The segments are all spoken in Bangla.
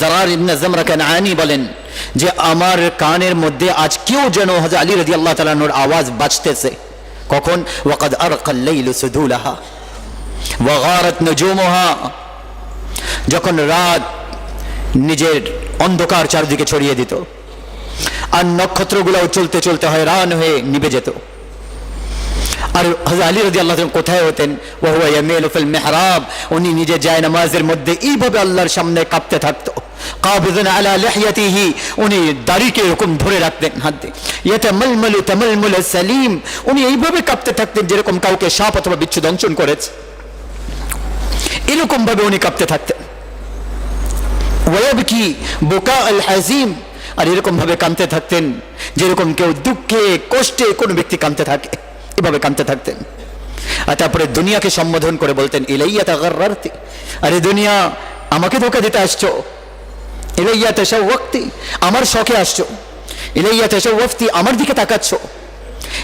জারার ইবনে জামরা কানআনি বলেন যে আমার কানের মধ্যে আজ কেউ যেন হজরত আলী রাদিয়াল্লাহু তাআলার আওয়াজ বাজতেছে। কখন? ওয়াকাদ আরকাল লাইলু সুদুলাহা ওয়া গারাত নুজুমুহা। যখন রাত নিজের অন্ধকার চারদিকে ছড়িয়ে দিত। আর নক্ষত্রগুলোও চলতে চলতে হয়রান হয়ে নিভে যেত। আর আলী রাদিয়াল্লাহু তাআলা কোথায় হতেন? হুয়া ইয়ামিলু ফিল মিহরাব। উনি নিজে যায় নামাজের মধ্যে এইভাবে আল্লাহর সামনে কাঁপতে থাকতো। এরকম উনি কাঁপতে থাকতেন যেরকম কাউকে সাপ অথবা বিচ্ছু দংশন করেছে। এরকম ভাবে উনি কাঁপতে থাকতেন। বোকা আল হাজিম আর এরকম ভাবে কাঁদতে থাকতেন যেরকম কেউ দুঃখে, কষ্টে কোনো ব্যক্তি কাঁদতে থাকে। এভাবে কাঁদতে থাকতেন। আর তারপরে দুনিয়াকে সম্বোধন করে বলতেন, ইলাইয়া তাগাররারতি। আরে দুনিয়া, আমাকে ধোকা দিতে আসছো। এলাইয়া ইলাইয়া তাশাওয়াক্তি আমার শখে আসছো। ইলাইয়া তাশাওয়াফতি আমার দিকে তাকাচ্ছ।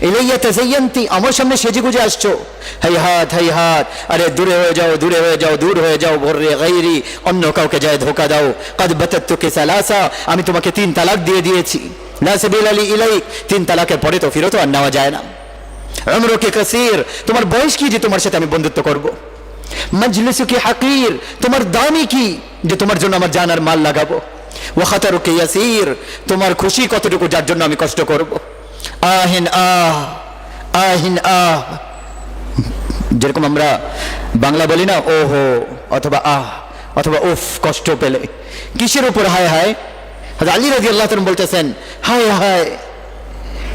ইলাইয়া তাজাইয়ান্তি আমার সামনে সেজে গুজে আসছো। হাই হাত হাই হাত, আরে দূরে হয়ে যাও, দূরে হয়ে যাও, দূর হয়ে যাও ভর্রে গাইরি, অন্য কাউকে যায় ধোকা দাও। কাদ বাতাত্তুকে সালাসা, আমি তোমাকে তিন তালাক দিয়ে দিয়েছি। লা সাবিল আলি ইলাইক, তিন তালাকের পরে তো ফিরত আর নেওয়া যায় না। আমরকে কাসির, তোমার বয়স কি যে তোমার সাথে আমি বন্ধুত্ব করব? মজলিসু কি হাকির, তোমার দামি কি যে তোমার জন্য আমার জানার মাল লাগাবো? ওয়াখাতারুকে ইয়াসির, তোমার খুশি কতটুকু যার জন্য আমি কষ্ট করব? আহিন আহ আহিন আহ যেরকম আমরা বাংলা বলি না, ওহো অথবা আহ অথবা উফ, কষ্ট পেলে। কিসের উপর হায় হায়? আলী রাদিয়াল্লাহু তাআলা বলতেছেন, হায় হায়,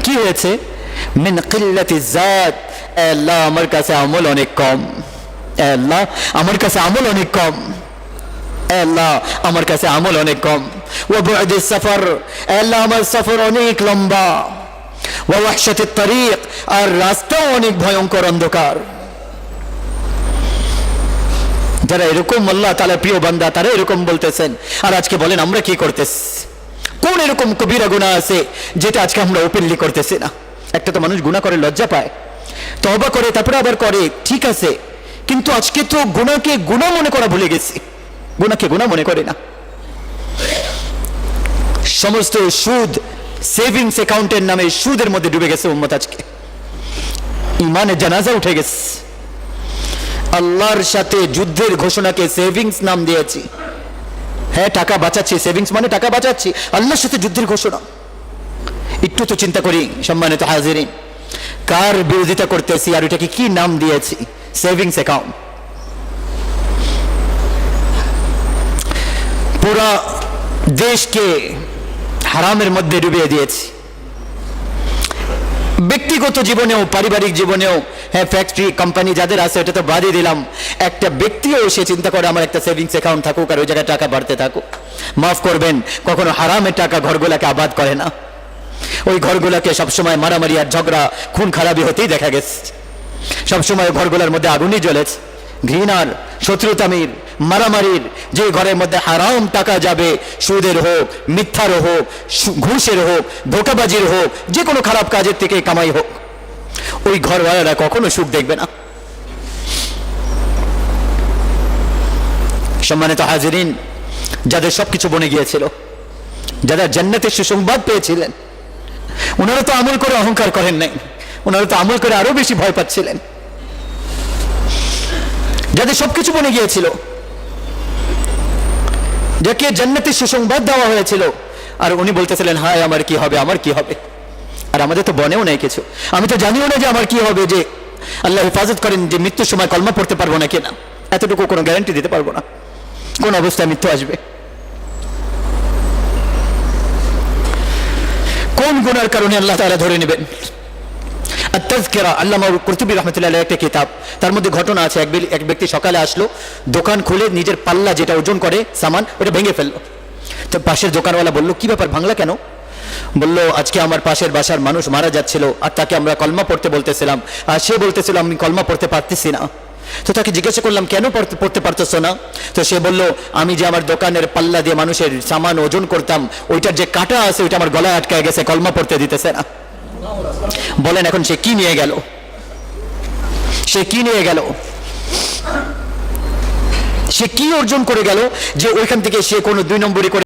কি হয়েছে? মিন কিল্লাতি জাত আল্লাহ, আমার কাছে আমল অনেক কম। আল্লাহ, আমার কাছে আমল অনেক কম। আল্লাহ, আমার কাছে আমল অনেক কম। ও বুআদি সফর। আল্লাহ, আমার সফর অনেক লম্বা। ও ওয়াহশাতি তরিক। আর রাস্তাও অনেক ভয়ঙ্কর অন্ধকার। যারা এরকম আল্লাহ তাআলা প্রিয় বান্দা, তারা এরকম বলতেছেন, আর আজকে বলেন, আমরা কি করতেছি? কোন এরকম কবিরা গুণা আছে, যেটা আজকে আমরা ওপেনলি করতেছি না। একটা তো মানুষ গুণা করে, লজ্জা পায়। তবা করে, তারপরে আবার করে, ঠিক আছে। কিন্তু আজকে তো গুণাকে গুণা মনে করা ভুলে গেছি। গুণাকে গুণা মনে করে না। সমস্ত সুদ সেভিংস অ্যাকাউন্টের নামে সুদের মধ্যে ডুবে গেছে উম্মত আজকে। ইমানের জানাজা উঠে গেছে। আল্লাহর সাথে যুদ্ধের ঘোষণাকে সেভিংস নাম দিয়েছি। হ্যাঁ টাকা বাঁচাচ্ছি। সেভিংস মানে টাকা বাঁচাচ্ছি। আল্লাহর সাথে যুদ্ধের ঘোষণা। একটু তো চিন্তা করি, সম্মানিত হাজিরিন। কার বিরোধিতা করতেছি আর এটাকে কি নাম দিয়েছি? সেভিংস অ্যাকাউন্ট পুরা দেশকে হারামের মধ্যে ডুবিয়ে দিয়েছি। ব্যক্তিগত জীবনেও, পারিবারিক জীবনেও হ্যাঁ ফ্যাক্টরি কোম্পানি যাদের আছে এটা তো বাদই দিলাম। একটা ব্যক্তিও সে চিন্তা করে আমার একটা সেভিংস অ্যাকাউন্ট থাকুক আর ওই জায়গায় টাকা বাড়তে থাকুক। মাফ করবেন, কখনো হারামের টাকা ঘরগুলাকে আবাদ করে না। ওই ঘরগুলাকে সবসময় মারামারি আর ঝগড়া, খুন খারাপি হতেই দেখা গেছে। সবসময় ঘরগুলোর মধ্যে আগুনই জ্বলেছে। ঘৃণার শত্রুতামির, মারামারির যে ঘরের মধ্যে হারাম টাকা যাবে, সুদের হোক, মিথ্যার হোক ঘুষের হোক, ধোকাবাজির হোক যে কোনো খারাপ কাজের থেকে কামাই হোক, ওই ঘরওয়ালারা কখনো সুখ দেখবে না। সম্মানিত হাজিরিন, যাদের সবকিছু বনে গিয়েছিল, যারা জান্নাতের সুসংবাদ পেয়েছিলেন ওনারা তো আমল করে অহংকার করেন নাই। ওনারা তো আমল করে আরও বেশি ভয় পাচ্ছিলেন। যাদের সবকিছু বনে গিয়েছিল, যাকে জান্নাতের সুসংবাদ দেওয়া হয়েছিল, আর উনি বলতেছিলেন, হায়, আমার কি হবে, আমার কি হবে? আর আমাদের তো বনেও নেই কিছু। আমি তো জানিও না যে আমার কি হবে, যে আল্লাহ হেফাজত করেন যে মৃত্যুর সময় কলমা পড়তে পারব না কিনা। এতটুকু কোনো গ্যারান্টি দিতে পারব না। কোন অবস্থায় মৃত্যু আসবে? কোন গুনার কারণে আল্লাহ তাআলা ধরে নেবেন? আত্মাজকেরা আল্লামা কুরতুবী রহমতুল্লাহ একটা কিতাব। তার মধ্যে ঘটনা আছে এক ব্যক্তি সকালে আসলো, দোকান খুলে নিজের পাল্লা যেটা ওজন করে, সামান, ওটা ভেঙে ফেলল। তো পাশের দোকানওয়ালা বলল, কি ব্যাপার, ভাঙলা কেন? বলল, আজকে আমার পাশের বাসার মানুষ মারা যাচ্ছিল, আর তাকে আমরা কলমা পড়তে বলতেছিলাম। আর সে বলতেছিল, আমি কলমা পড়তে পারতেছি না। তো তাকে জিজ্ঞাসা করলাম, কেন পড়তে পারতেছো না? তো সে বলল, আমি যে আমার দোকানের পাল্লা দিয়ে মানুষের সামান ওজন করতাম, ওইটার যে কাটা আছে, ওইটা আমার গলায় আটকায় গেছে, কলমা পড়তে দিতেছে না। বলেন, এখন সে কি নিয়ে গেল? সে কি নিয়ে গেল? সে কি অর্জন করে গেল যে ওইখান থেকে সে কোনো দুই নম্বরই করে